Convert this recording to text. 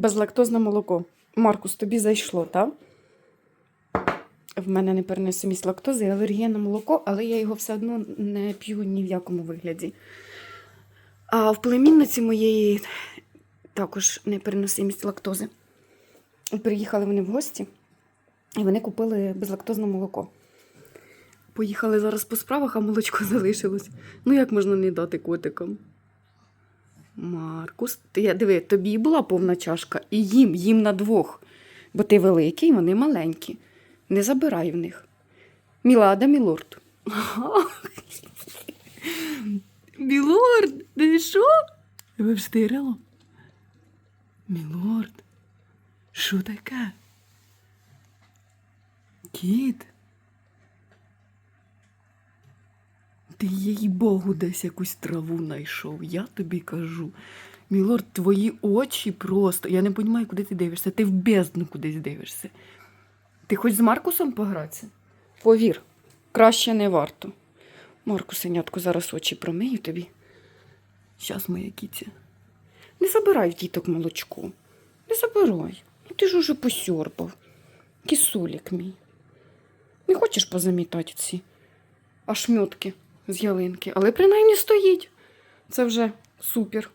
Безлактозне молоко. Маркус, тобі зайшло, так? В мене не переносимість лактози, і алергія на молоко, але я його все одно не п'ю ні в якому вигляді. А в племінниці моєї також непереносимість лактози. Приїхали вони в гості, і вони купили безлактозне молоко. Поїхали зараз по справах, а молочко залишилось. Ну як можна не дати котикам? Маркус, ти диви, тобі була повна чашка, і їм, їм на двох. Бо ти великий, вони маленькі. Не забирай в них. Мілада, мілорд. Мілорд, ти що? Ви встирило? Мілорд, що таке? Кіт? Ти їй Богу десь якусь траву знайшов, я тобі кажу. Мілорд, твої очі просто. Я не розумію, куди ти дивишся. Ти в бездну кудись дивишся. Ти хоч з Маркусом погратися? Повір, краще не варто. Маркусенятку, зараз очі промию тобі. Щас, моя кіця. Не забирай в діток молочко. Не забирай. Ну ти ж уже посьорбав. Кісулік мій. Не хочеш позамітати ці ошмьотки з ялинки, але принаймні стоїть. Це вже супер.